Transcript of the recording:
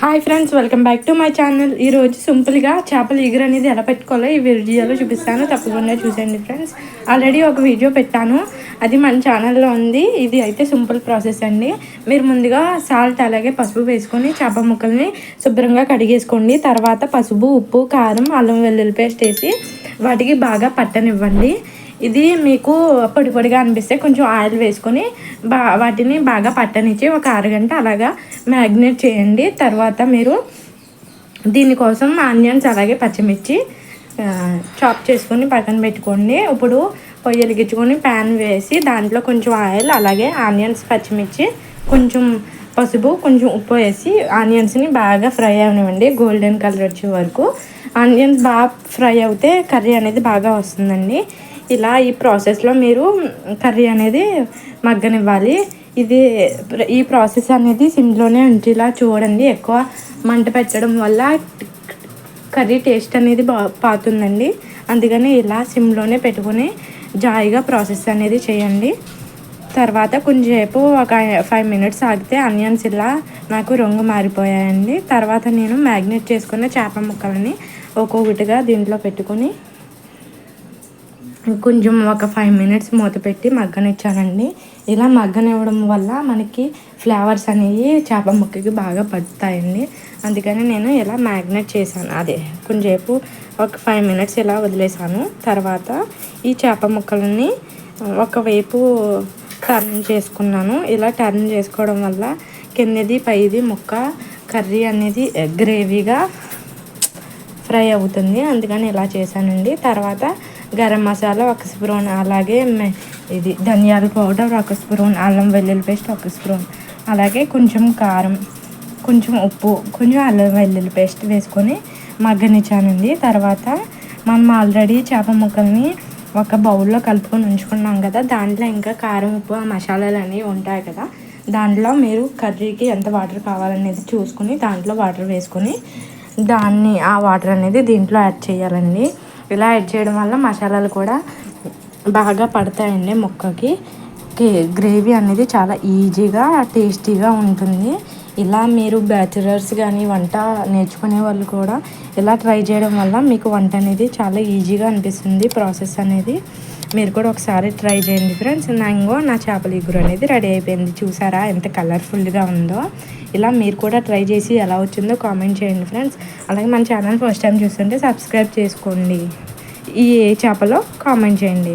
Hi friends welcome back to my channel ఈరోజు సింపుల్గా చేపల ఎగురు అనేది ఎలా పెట్టుకోవాలో ఈ వీడియోలో చూపిస్తాను. తప్పకుండా చూసండి ఫ్రెండ్స్ ఆల్రెడీ ఒక వీడియో పెట్టాను. అది మన ఛానల్లో ఉంది. ఇది అయితే సింపుల్ ప్రాసెస్ అండి. మీరు ముందుగా సాల్ట్ అలాగే పసుపు వేసుకొని చేప ముక్కల్ని శుభ్రంగా కడిగేసుకోండి. తర్వాత పసుపు ఉప్పు కారం అల్లం వెల్లుల్లి పేస్ట్ వేసి వాటికి బాగా పట్టనివ్వండి. ఇది మీకు పొడి పొడిగా అనిపిస్తే కొంచెం ఆయిల్ వేసుకొని బా వాటిని బాగా పట్టనిచ్చి ఒక అరగంట అలాగా మ్యాగ్నేట్ చేయండి. తర్వాత మీరు దీనికోసం ఆనియన్స్ అలాగే పచ్చిమిర్చి చాప్ చేసుకొని పక్కన పెట్టుకోండి. ఇప్పుడు పొయ్యి వెలిగించుకొని ప్యాన్ వేసి దాంట్లో కొంచెం ఆయిల్ అలాగే ఆనియన్స్ పచ్చిమిర్చి కొంచెం పసుపు కొంచెం ఉప్పు వేసి ఆనియన్స్ని బాగా ఫ్రై అవనివ్వండి. గోల్డెన్ కలర్ వచ్చే వరకు. ఆనియన్స్ బాగా ఫ్రై అవుతే కర్రీ అనేది బాగా వస్తుందండి. ఇలా ఈ ప్రాసెస్లో మీరు కర్రీ అనేది మగ్గనివ్వాలి. ఇది ఈ ప్రాసెస్ అనేది సిమ్లోనే ఉంచేలా చూడండి. ఎక్కువ మంట పెట్టడం వల్ల కర్రీ టేస్ట్ అనేది బా పాతుందండి. అందుకని ఇలా సిమ్లోనే పెట్టుకుని జాయిగా ప్రాసెస్ అనేది చేయండి. తర్వాత కొంచెంసేపు ఒక ఫైవ్ మినిట్స్ ఆగితే ఆనియన్స్ ఇలా నాకు రంగు మారిపోయాయండి. తర్వాత నేను మ్యాగ్నేట్ చేసుకున్న చేప ముక్కలని ఒక్కొక్కటిగా దీంట్లో పెట్టుకొని కొంచెం ఒక ఫైవ్ మినిట్స్ మూత పెట్టి మగ్గనిచ్చానండి. ఇలా మగ్గనివ్వడం వల్ల మనకి ఫ్లేవర్స్ అనేవి చేప ముక్కకి బాగా పడుతాయండి. అందుకని నేను ఇలా మ్యాగ్నేట్ చేశాను. అదే కొంచెంసేపు ఒక ఫైవ్ మినిట్స్ ఇలా వదిలేసాను తర్వాత ఈ చేప ముక్కలని ఒకవైపు టర్న్ చేసుకున్నాను. ఇలా టర్న్ చేసుకోవడం వల్ల కిందది పైది ముక్క కర్రీ అనేది గ్రేవీగా ఫ్రై అవుతుంది. అందుకని ఇలా చేశానండి. తర్వాత గరం మసాలా ఒక స్పూన్ అలాగే ఇది ధనియాల పౌడర్ ఒక స్పూన్ అల్లం వెల్లుల్లి పేస్ట్ ఒక స్పూన్ అలాగే కొంచెం కారం కొంచెం ఉప్పు కొంచెం అల్లం వెల్లుల్లి పేస్ట్ వేసుకొని మగ్గనిచ్చానండి. తర్వాత మనం ఆల్రెడీ చేప ముక్కల్ని ఒక బౌల్లో కలుపుకొని ఉంచుకున్నాం కదా దాంట్లో ఇంకా కారం ఉప్పు ఆ మసాలాలు అనేవి ఉంటాయి కదా దాంట్లో మీరు కర్రీకి ఎంత వాటర్ కావాలనేది చూసుకొని దాంట్లో వాటర్ వేసుకొని దాన్ని ఆ వాటర్ అనేది దీంట్లో యాడ్ చేయాలండి. ఇలా యాడ్ చేయడం వల్ల మసాలాలు కూడా బాగా పడతాయండి ముక్కకి. గ్రేవీ అనేది చాలా ఈజీగా టేస్టీగా ఉంటుంది. ఇలా మీరు బ్యాచులర్స్ కానీ వంట నేర్చుకునే వాళ్ళు కూడా ఇలా ట్రై చేయడం వల్ల మీకు వంట అనేది చాలా ఈజీగా అనిపిస్తుంది ప్రాసెస్ అనేది. మీరు కూడా ఒకసారి ట్రై చేయండి ఫ్రెండ్స్. ఇంకో నా చేపల ఇగురు అనేది రెడీ అయిపోయింది. చూసారా ఎంత కలర్ఫుల్గా ఉందో. ఇలా మీరు కూడా ట్రై చేసి ఎలా వచ్చిందో కామెంట్ చేయండి ఫ్రెండ్స్. అలాగే మన ఛానల్ ఫస్ట్ టైం చూస్తుంటే సబ్స్క్రైబ్ చేసుకోండి. ఈ ఏ చేపలో కామెంట్ చేయండి.